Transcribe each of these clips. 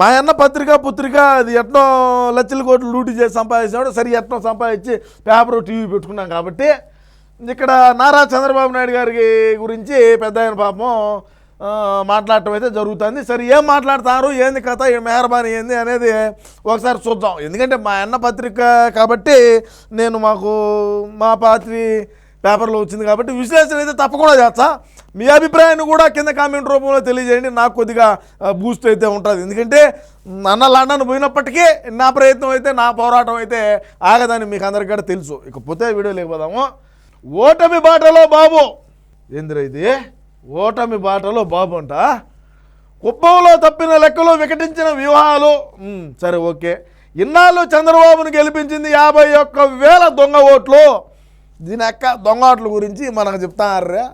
మా అన్న పత్రిక పుత్రిక అది ఎట్నో లక్షల కోట్లు లూటీ చేసి సంపాదించాడు సరి ఎట్నో సంపాదించి పేపర్ టీవీ పెట్టుకున్నాం కాబట్టి. ఇక్కడ నారా చంద్రబాబు నాయుడు గారికి గురించి పెద్ద ఆయన పాపం మాట్లాడటం అయితే జరుగుతుంది. సరే ఏం మాట్లాడతారు ఏంది కథ మెహర్బానీ ఏంది అనేది ఒకసారి చూద్దాం. ఎందుకంటే మా అన్న పత్రిక కాబట్టి నేను మాకు మా పాత్రి పేపర్లో వచ్చింది కాబట్టి విశ్లేషణ అయితే తప్పకుండా చేస్తా. మీ అభిప్రాయాన్ని కూడా కింద కామెంట్ రూపంలో తెలియజేయండి. నాకు కొద్దిగా బూస్ట్ అయితే ఉంటుంది. ఎందుకంటే అన్న లండన్ పోయినప్పటికీ నా ప్రయత్నం అయితే నా పోరాటం అయితే ఆగదని మీకు అందరికీ కూడా తెలుసు. ఇకపోతే వీడియో లేకపోదాము. ఓటమి బాటలో బాబు. ఏందిరా ఇది? ఓటమి బాటలో బాబు అంట. కుప్పంలో తప్పిన లెక్కలు వికటించిన వ్యూహాలు. సరే ఓకే. ఇన్నాళ్ళు చంద్రబాబును గెలిపించింది యాభై ఒక్క వేల దొంగ ఓట్లు. దీని అక్క దొంగ ఓట్ల గురించి మనకు చెప్తారా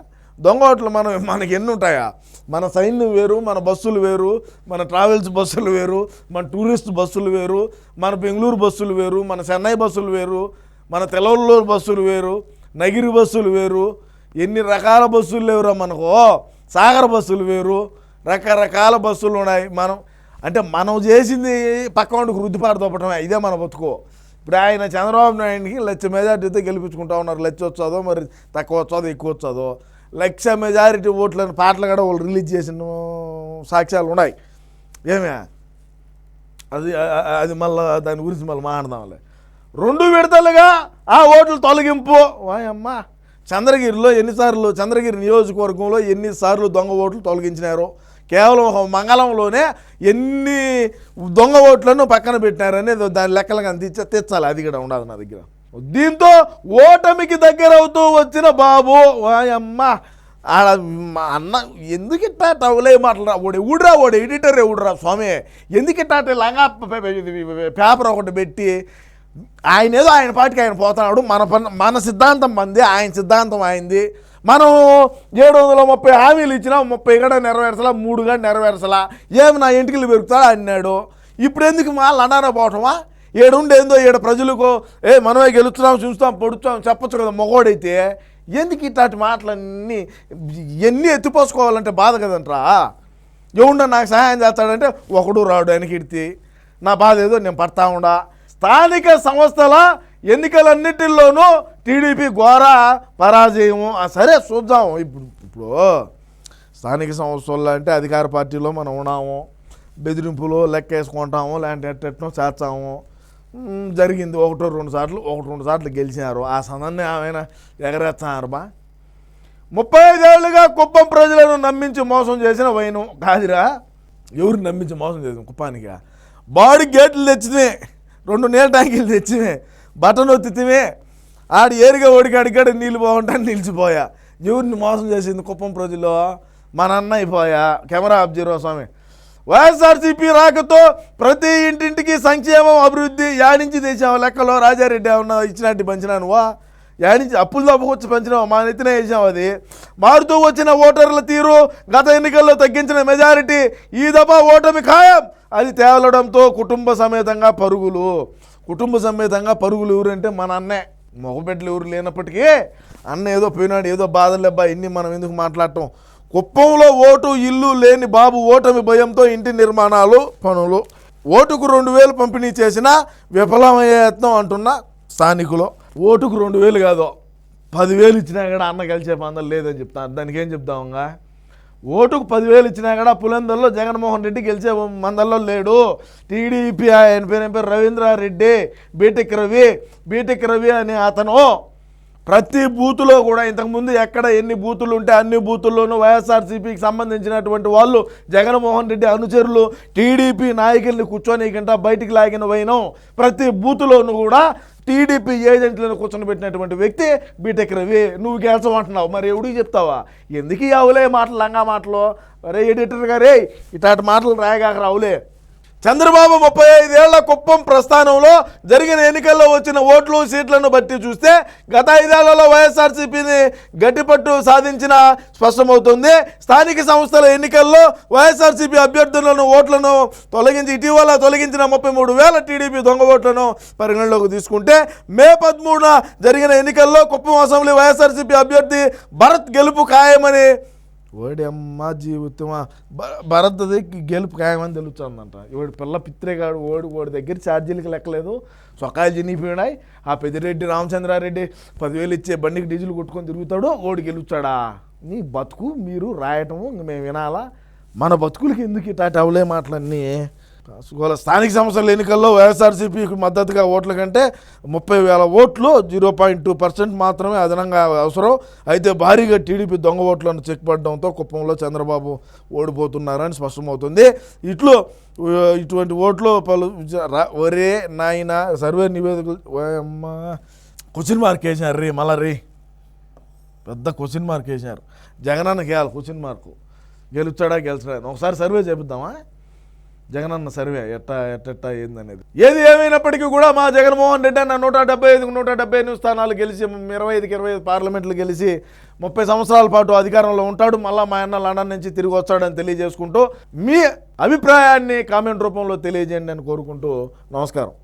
దొంగ ఓట్లు మనం మనకి ఎన్ని ఉంటాయా? మన సైన్యం వేరు మన బస్సులు వేరు మన ట్రావెల్స్ బస్సులు వేరు మన టూరిస్ట్ బస్సులు వేరు మన బెంగళూరు బస్సులు వేరు మన చెన్నై బస్సులు వేరు మన తెలవల్లూరు బస్సులు వేరు నగిరి బస్సులు వేరు ఎన్ని రకాల బస్సులు లేవురా మనకు? సాగర్ బస్సులు వేరు రకరకాల బస్సులు ఉన్నాయి. మనం అంటే మనం చేసింది పక్కవాడికి రుద్దిపాటు తప్పటమే ఇదే మన బతుకు. ఇప్పుడు ఆయన చంద్రబాబు నాయుడికి లచ్చ మెజార్టీతో గెలిపించుకుంటా ఉన్నారు. లచ్చ వచ్చాదో మరి తక్కువ వచ్చాదో ఎక్కువ వచ్చాదో. లక్ష మెజారిటీ ఓట్లని పాటలు కూడా వాళ్ళు రిలీజ్ చేసిన సాక్ష్యాలు ఉన్నాయి. ఏమే అది అది మళ్ళీ దాని గురించి మళ్ళీ మాట్లాడదాంలే. రెండు విడతలుగా ఆ ఓట్లు తొలగింపు. వాయమ్మ చంద్రగిరిలో ఎన్నిసార్లు చంద్రగిరి నియోజకవర్గంలో ఎన్నిసార్లు దొంగ ఓట్లు తొలగించినారు కేవలం ఒక మంగళంలోనే ఎన్ని దొంగ ఓట్లను పక్కన పెట్టినారనేది దాని లెక్కలుగా తెచ్చ తెచ్చాలి. అది కూడా ఉండదు నా దగ్గర. దీంతో ఓటమికి దగ్గర అవుతూ వచ్చిన బాబు వాయమ్మ ఆడ అన్న ఎందుకు ఇట్టా టవులే మాటలు ఓడి ఎవడురా ఓడి ఎడిటర్ ఎవడురా స్వామి? ఎందుకు ఇట్టా అంటే లంగా పేపర్ ఒకటి పెట్టి ఆయన ఏదో ఆయన పాటికి ఆయన పోతున్నాడు. మన పని మన సిద్ధాంతం మంది ఆయన సిద్ధాంతం అయింది. మనం ఏడు వందల ముప్పై హామీలు ఇచ్చినా ముప్పై గడ నెరవేర్చలా మూడు గడ నెరవేర్చలా. ఏమి నా ఇంటికి పెరుగుతాడు? అన్నాడు. ఇప్పుడు ఎందుకు మా లండానో పోవటమా? ఏడుండేందో ఏడు ప్రజలకు ఏ మనమే గెలుస్తున్నాం చూస్తాం పొడుస్తాం చెప్పొచ్చు కదా మొగోడైతే. ఎందుకు ఇట్లాంటి మాటలన్నీ ఎన్ని ఎత్తిపోసుకోవాలంటే బాధ కదంట్రా? ఎవడ నాకు సహాయం చేస్తాడంటే ఒకడు రాడు వెనకిడితే నా బాధ ఏదో నేను పడతా ఉండా. స్థానిక సంస్థల ఎన్నికలన్నిటిల్లోనూ టీడీపీ ఘోర పరాజయము. సరే చూద్దాం. ఇప్పుడు ఇప్పుడు స్థానిక సంస్థల్లో అంటే అధికార పార్టీలో మనం ఉన్నాము. బెదిరింపులు లెక్క వేసుకుంటాము లేదంటే ఎట్టెట్నో చేస్తాము. జరిగింది. ఒకటో రెండు సార్లు ఒకటి రెండు సార్లు గెలిచినారు. ఆ సందర్ని ఆమె ఎగరేస్తున్నారు బా. ముప్పై ఐదేళ్ళుగా కుప్పం ప్రజలను నమ్మించి మోసం చేసిన వైను. కాదురా ఎవరు నమ్మించి మోసం చేసిన కుప్పానికి? బాడీ గేట్లు తెచ్చినే రెండు నీళ్ళ ట్యాంకీలు తెచ్చినే బటన్ ఒత్తితే ఆడు ఏరిగా ఓడికి అడిగాడు నీళ్ళు బాగుంటాను నిలిచిపోయా. ఎవరిని మోసం చేసింది కుప్పం ప్రజలు మన అన్న అయిపోయా. కెమెరా ఆఫ్ జీరో స్వామి. వైఎస్ఆర్సీపీ రాకతో ప్రతి ఇంటింటికి సంక్షేమం అభివృద్ధి యాడించి తెచ్చాము లెక్కలో రాజారెడ్డి ఏమన్నా ఇచ్చినట్టు పంచినాను? వా యాడించి అప్పులు తప్పకొచ్చి పంచినావు? మా నెత్తిన వేసాం అది. మారుతూ వచ్చిన ఓటర్ల తీరు గత ఎన్నికల్లో తగ్గించిన మెజారిటీ ఈ దఫా ఓటమి ఖాయం. అది తేవలడంతో కుటుంబ సమేతంగా పరుగులు. కుటుంబ సమేతంగా పరుగులు ఎవరంటే మన అన్నే. మగబిడ్డలు ఎవరు లేనప్పటికీ అన్న ఏదో పోయినాడు ఏదో బాధలేబ్బా ఇన్ని మనం ఎందుకు మాట్లాడటం? కుప్పంలో ఓటు ఇల్లు లేని బాబు ఓటమి భయంతో ఇంటి నిర్మాణాలు పనులు. ఓటుకు రెండు వేలు పంపిణీ చేసిన విఫలమయ్యే యత్నం అంటున్న స్థానికులు. ఓటుకు రెండు వేలు కాదు పదివేలు ఇచ్చినా కూడా అన్న గెలిచే పందలు లేదని చెప్తాను దానికి ఏం చెప్తామంగా ఓటుకు పదివేలు ఇచ్చినా కూడా పులందర్లో జగన్మోహన్ రెడ్డి గెలిచే మందల్లో లేడు. టీడీపీ ఆయన పేరు ఏం పేరు? Ravindra Reddy B Tech Ravi B Tech Ravi అనే అతను ప్రతి బూతులో కూడా ఇంతకుముందు ఎక్కడ ఎన్ని బూతులు ఉంటే అన్ని బూతుల్లోనూ వైఎస్ఆర్సీపీకి సంబంధించినటువంటి వాళ్ళు జగన్మోహన్ రెడ్డి అనుచరులు టీడీపీ నాయకుల్ని కూర్చొని బయటికి లాగిన వైనం. ప్రతి బూతులోనూ కూడా టీడీపీ ఏజెంట్లను కూర్చొని పెట్టినటువంటి వ్యక్తి బీటెక్ రవి. నువ్వు గెలచమంటున్నావు మరి ఎవడికి చెప్తావా? ఎందుకు ఈ అవులే మాటలు లంగా మాటలు? అరే ఎడిటర్ గారే ఇట్లాంటి మాటలు రాయగాక రావులే. చంద్రబాబు ముప్పై ఐదేళ్ళ కుప్పం ప్రస్థానంలో జరిగిన ఎన్నికల్లో వచ్చిన ఓట్లు సీట్లను బట్టి చూస్తే గత ఐదేళ్ళలో వైఎస్ఆర్సీపీని గట్టిపట్టు సాధించిన స్పష్టమవుతుంది. స్థానిక సంస్థల ఎన్నికల్లో వైఎస్ఆర్సీపీ అభ్యర్థులను ఓట్లను తొలగించి ఇటీవల తొలగించిన ముప్పై మూడు వేల టీడీపీ దొంగ ఓట్లను పరిగణలోకి తీసుకుంటే మే పదమూడున జరిగిన ఎన్నికల్లో కుప్పం అసెంబ్లీ వైఎస్ఆర్సీపీ అభ్యర్థి భరత్ గెలుపు ఖాయమని ఓడి అమ్మ జీవితమా భ- భరత్ది గెలుపు ఖాయమని తెలుస్తుందంట. ఇవాడు పిల్ల పిత్రేగాడు ఓడి ఓడి దగ్గర ఛార్జీలకు లెక్కలేదు. సొకాయలు చినిగిపోయినాయి. ఆ పెద్దిరెడ్డి రామచంద్రారెడ్డి పదివేలు ఇచ్చే బండికి డీజిల్ కొట్టుకొని తిరుగుతాడు ఓడి గెలుస్తాడా? నీ బతుకు మీరు రాయటము ఇంక మేము వినాలా? మన బతుకులకి ఎందుకు ఇటాటి అవలే మాటలన్నీ? కాసుకోవాలి స్థానిక సంస్థల ఎన్నికల్లో వైఎస్ఆర్సీపీకి మద్దతుగా ఓట్ల కంటే ముప్పై వేల ఓట్లు జీరో పాయింట్ టూ పర్సెంట్ మాత్రమే అదనంగా అవసరం. అయితే భారీగా టీడీపీ దొంగ ఓట్లను చెక్పడడంతో కుప్పంలో చంద్రబాబు ఓడిపోతున్నారని స్పష్టమవుతుంది. ఇట్లు ఇటువంటి ఓట్లు పలు ఒరే నాయన సర్వే నివేదికలు అమ్మా క్వశ్చన్ మార్క్ వేసినారు రీ మళ్ళా రీ. పెద్ద క్వశ్చన్ మార్క్ వేసినారు. జగనన్న గేయాలి క్వశ్చన్ మార్కు. గెలుస్తాడా గెలుస్తాడా ఒకసారి సర్వే చేపిద్దామా? జగనన్న సర్వే ఎట్టా ఎట్టెట్టా ఏందనేది. ఏది ఏమైనప్పటికీ కూడా మా జగన్మోహన్ రెడ్డి అన్న నూట డెబ్బై ఐదుకు నూట డెబ్బై ఎనిమిది స్థానాలు గెలిచి ఇరవై ఐదుకి ఇరవై ఐదు పార్లమెంట్లు గెలిచి ముప్పై సంవత్సరాల పాటు అధికారంలో ఉంటాడు. మళ్ళీ మా అన్న లండన్ నుంచి తిరిగి వస్తాడని తెలియజేసుకుంటూ మీ అభిప్రాయాన్ని కామెంట్ రూపంలో తెలియజేయండి అని కోరుకుంటూ నమస్కారం.